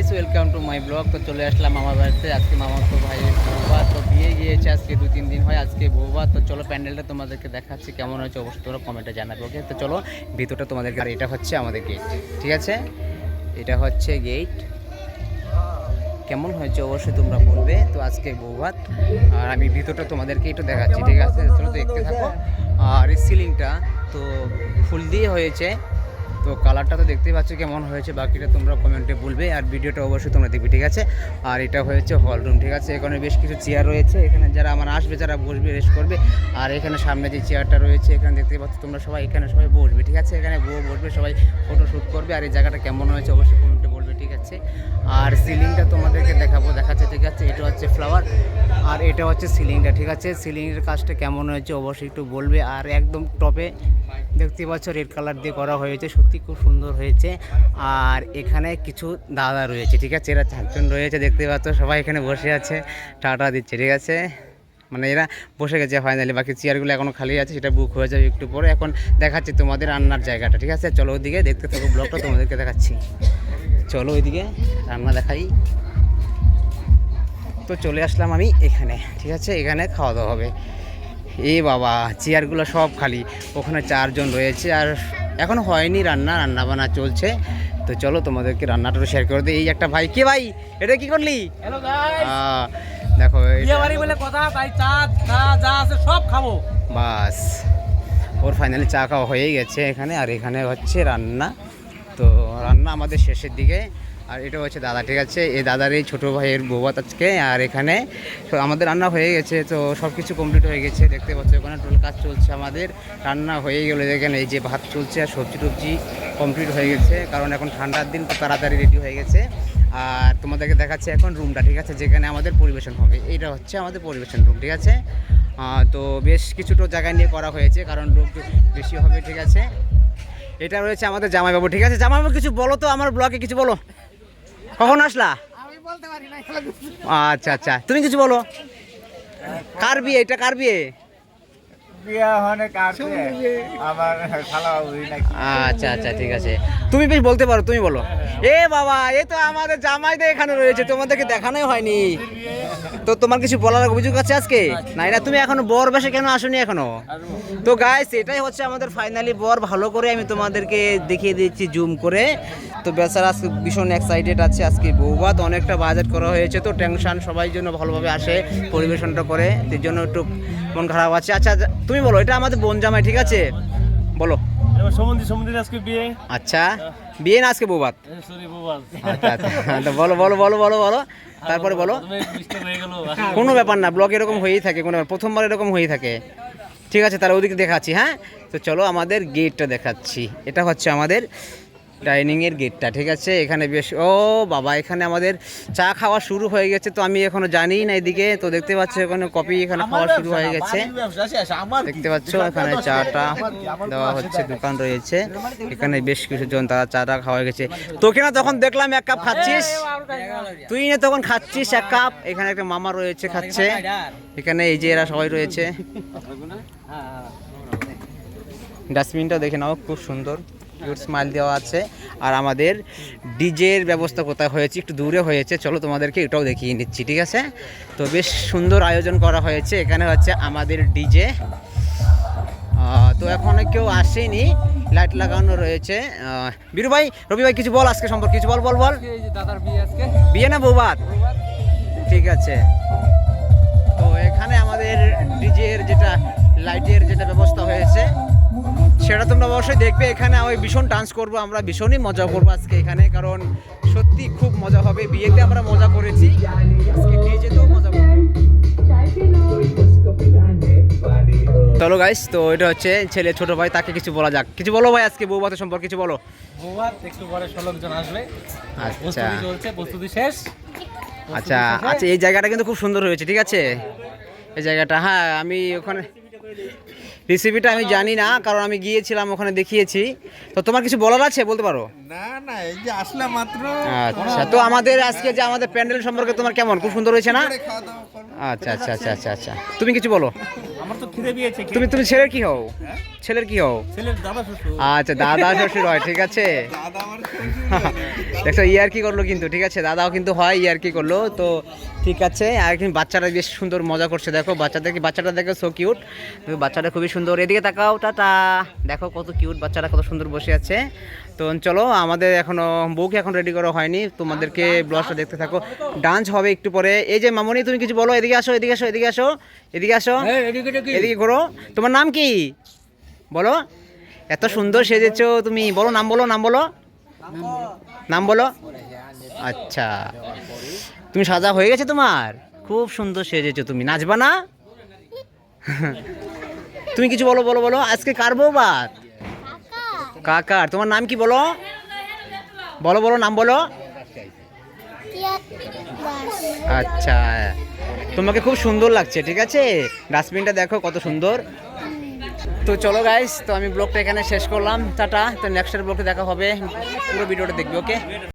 Guys welcome to my blog তো চলে আসলাম মামার বাড়িতে। আজকে মামা তো ভাই বৌবা তো বিয়ে গিয়েছে আজকে দু তিন দিন হয় আজকে বৌবা তো চলো প্যান্ডেলটা তোমাদেরকে দেখাচ্ছি, কেমন হয়েছে অবশ্যই তোমরা কমেন্টে জানাবে ওকে তো চলো, ভিতরটা তোমাদেরকে আর এটা হচ্ছে আমাদের গেট ঠিক আছে? এটা হচ্ছে গেট কেমন হয়েছে অবশ্যই তোমরা বলবে। তো আজকে বৌভাত আর আমি ভিতরটা তোমাদেরকে একটু দেখাচ্ছি, ঠিক আছে? চলো, দেখতে থাকো। আর সিলিংটা তো ফুল দিয়ে হয়েছে। তো কালারটা তো দেখতেই পাচ্ছ কেমন হয়েছে, বাকিটা তোমরা কমেন্টে বলবে, আর ভিডিওটা অবশ্যই তোমরা দেখবে, ঠিক আছে? আর এটা হয়েছে হল রুম ঠিক আছে? এখানে বেশ কিছু চেয়ার রয়েছে, এখানে যারা আমার আসবে, যারা বসবে রেস্ট করবে, আর এখানে সামনে যে চেয়ারটা রয়েছে, এখানে দেখতে পাচ্ছ তোমরা সবাই, এখানে সবাই বসবে, ঠিক আছে? এখানে বসবে, সবাই ফটো শ্যুট করবে, আর এই জায়গাটা কেমন হয়েছে অবশ্যই আছে আর সিলিংটা তোমাদেরকে দেখাবো, দেখাচ্ছে, ঠিক আছে? এটা হচ্ছে ফ্লাওয়ার আর এটা হচ্ছে সিলিংটা, ঠিক আছে? সিলিংয়ের কাজটা কেমন হয়েছে অবশ্যই একটু বলবে। আর একদম টপে দেখতে পাচ্ছ রেড কালার দিয়ে করা হয়েছে, সত্যি খুব সুন্দর হয়েছে। আর এখানে কিছু দাদা রয়েছে, ঠিক আছে? এরা চারজন রয়েছে, দেখতে পাচ্ছ? সবাই এখানে বসে আছে, টাটা দিচ্ছে, ঠিক আছে? মানে এরা বসে গেছে ফাইনালি বাকি চেয়ারগুলো এখনও খালি আছে, সেটা বুক হয়ে যাবে একটু পরে। এখন দেখাচ্ছি তোমাদের রান্নার জায়গাটা, ঠিক আছে? চলো ওদিকে দেখতে থাকো ব্লগটা তোমাদেরকে দেখাচ্ছি। চলো ওইদিকে রান্না দেখাই। তো চলে আসলাম আমি এখানে ঠিক আছে? এখানে খাওয়া দাওয়া হবে। এ বাবা চেয়ারগুলো সব খালি। ওখানে চারজন রয়েছে আর এখনও হয়নি রান্না রান্না বান্না চলছে। তো চলো তোমাদেরকে রান্নাটা শেয়ার করে দিই। এই একটা ভাই কে ভাই? এটা কি করলি? দেখো এটা- বিয়ে বাড়ি বলে কথা তাই চা চা যা আছে সব খাব। বাস। ওর ফাইনালি চা খাওয়া হয়েই গেছে এখানে। আর এখানে হচ্ছে রান্না। তো রান্না আমাদের শেষের দিকে। আর এটা হচ্ছে দাদা, ঠিক আছে? এই দাদার এই ছোটো ভাইয়ের বৌভাত আজকে। আর এখানে আমাদের রান্না হয়ে গেছে, তো সব কিছু কমপ্লিট হয়ে গেছে। দেখতে পাচ্ছ ওখানে টোল কাজ চলছে আমাদের। রান্না হয়ে গেলো, দেখেন এই যে ভাত চলছে আর সবজি টবজি কমপ্লিট হয়ে গেছে। কারণ এখন ঠান্ডার দিন, তো তাড়াতাড়ি রেডি হয়ে গেছে। আর তোমাদেরকে দেখাচ্ছে এখন রুমটা ঠিক আছে? যেখানে আমাদের পরিবেশন হবে। এইটা হচ্ছে আমাদের পরিবেশন রুম ঠিক আছে? তো বেশ কিছুটা জায়গায় নিয়ে করা হয়েছে, কারণ লোক বেশি হবে, ঠিক আছে? এটা রয়েছে আমাদের জামাইবাবু ঠিক আছে? জামাইবাবু কিছু বলো তো আমার ব্লগে কিছু বলো। কখন আসলা? আচ্ছা আচ্ছা। তুমি কিছু বলো। কার বিয়ে? এটা কার বিয়ে? বিয়া হনে কাটছে আমার শালা ওই নাকি। আচ্ছা আচ্ছা ঠিক আছে। তুমি বেশ বলতে পারো তুমি বলো। এ বাবা, এ তো আমাদের জামাইদের এখানে রয়েছে, তোমাদেরকে দেখানোই হয়নি। তো তোমার কিছু বলার অভিযোগ আছে আজকে? নাই না তুমি এখনও বর বেশে কেন আসনি এখনও? তো গাইস এটাই হচ্ছে আমাদের ফাইনালি বর, ভালো করে আমি তোমাদেরকে দেখিয়ে দিচ্ছি জুম করে। তো বেচারা আজকে ভীষণ এক্সাইটেড আছে আজকে বৌভাত অনেকটা বাজেট করা হয়েছে, তো টেনশন সবাই জন্য ভালোভাবে আসে, পরিবেশনটা করে, এর জন্য একটু মন খারাপ আছে। আচ্ছা তুমি বলো, এটা আমাদের বোন জামাই, ঠিক আছে? এবার আজকে বিয়ে। আচ্ছা বিয়ে না আজকে বৌবাদ সরি আচ্ছা আচ্ছা তো বলো বলো বলো বলো বলো। তারপরে বলো। কোনো ব্যাপার না ব্লগ এরকম হয়েই থাকে কোনো প্রথমবার এরকম হয়েই থাকে। ঠিক আছে তাহলে ওদিকে দেখাচ্ছি হ্যাঁ? তো চলো আমাদের গেটটা দেখাচ্ছি। এটা হচ্ছে আমাদের ডাইনিংয়ের গেটটা ঠিক আছে? এখানে বেশ ও বাবা এখানে আমাদের চা খাওয়া শুরু হয়ে গেছে তো আমি এখনও জানি না এদিকে। তো দেখতে পাচ্ছ এখানে কপি এখানে খাওয়া শুরু হয়ে গেছে। দেখতে পাচ্ছ এখানে চাটা দেওয়া হচ্ছে দোকান রয়েছে। এখানে বেশ কিছু জন তারা চাটা খাওয়া গেছে। তোকে না তখন দেখলাম এক কাপ খাচ্ছিস? তুই না তখন খাচ্ছিস এক কাপ। এখানে একটা মামা রয়েছে খাচ্ছে। এখানে এই যে এরা সবাই রয়েছে। ডাস্টবিনটা দেখে নাও খুব সুন্দর। গুড স্মাইল দেওয়া আছে। আর আমাদের ডিজের ব্যবস্থা কোথায় হয়েছে একটু দূরে হয়েছে চলো তোমাদেরকে এটাও দেখিয়ে নিচ্ছি ঠিক আছে? তো বেশ সুন্দর আয়োজন করা হয়েছে এখানে হচ্ছে আমাদের ডিজে। তো এখনও কেউ আসেনি লাইট লাগানো রয়েছে। বীরু ভাই রবি ভাই কিছু বল আজকে সম্পর্কে কিছু বল বল বল। দাদার বিয়ে আজকে। বিয়ে না বৌবাত ঠিক আছে। তো এখানে আমাদের ডিজের যেটা লাইটের অবশ্যই দেখবে এখানে আমি ভীষণ ডান্স করব আমরা ভীষণই মজা করব আজকে এখানে কারণ সত্যি খুব মজা হবে। বিয়েতে আমরা মজা করেছি আজকে ডিজেতেও মজা করব। চলো গাইস তো এটা হচ্ছে ছেলে ছোট ভাই তাকে কিছু বলা যাক। কিছু বলো ভাই আজকে বৌবাতের সম্পর্কে কিছু বলো। একটু পরে ষোলো জন আসবে। আচ্ছা। চলছে প্রস্তুতি শেষ। আচ্ছা আচ্ছা এই জায়গাটা কিন্তু খুব সুন্দর হয়েছে ঠিক আছে? এই জায়গাটা হ্যাঁ আমি ওখানে রেসিপিটা আমি জানি না কারণ আমি গিয়েছিলাম ওখানে দেখিয়েছি। তো তোমার কিছু বলার আছে বলতে পারো? না না এই যে আসলাম মাত্র। আচ্ছা তো আমাদের আজকে যে আমাদের প্যান্ডেল সম্পর্কে তোমার কেমন? খুব সুন্দর হয়েছে না? আচ্ছা আচ্ছা আচ্ছা আচ্ছা আচ্ছা। তুমি কিছু বলো। আমার তো খিদে পেয়েছে তুমি তুমি ছেলের কি হও? ছেলের কি হও? ছেলের দাদা শ্বশুর। আচ্ছা দাদা শ্বশুর হয় ঠিক আছে। দেখো ইয়ার কি করল কিন্তু ঠিক আছে? দাদাও কিন্তু হয় ইয়ার কি করল? তো ঠিক আছে আর কিন্তু বাচ্চারা বেশ সুন্দর মজা করছে দেখো বাচ্চাদেরকে বাচ্চাটা দেখো সো কিউট বাচ্চাটা খুবই সুন্দর। এদিকে তাকাও টাটা। দেখো কত কিউট বাচ্চারা কত সুন্দর বসে আছে। তো চলো আমাদের এখনও বউকে এখন রেডি করা হয়নি। তোমাদেরকে ব্লগটা দেখতে থাকো। ডান্স হবে একটু পরে। এই যে মামনি তুমি কিছু বলো এদিকে আসো এদিকে আসো এদিকে আসো এদিকে আসো। এদিকে ঘোরো। তোমার নাম কি? বলো। এত সুন্দর সেজেছো তুমি। বলো নাম বলো। নাম বলো। নাম বলো। আচ্ছা। তুমি সাজা হয়ে গেছে তোমার? খুব সুন্দর সেজেছো তুমি। নাচবা না? তুমি কিছু বলো বলো বলো। আজকে কার বৌবাত কাকার তোমার নাম কি বলো? বলো বলো নাম বলো। আচ্ছা। তোমাকে খুব সুন্দর লাগছে ঠিক আছে? ডাস্টবিনটা দেখো কত সুন্দর। তো চলো গাইস তো আমি ব্লগটা এখানে শেষ করলাম। টাটা। তো নেক্সটের ব্লগটা দেখা হবে। পুরো ভিডিওটা দেখবে ওকে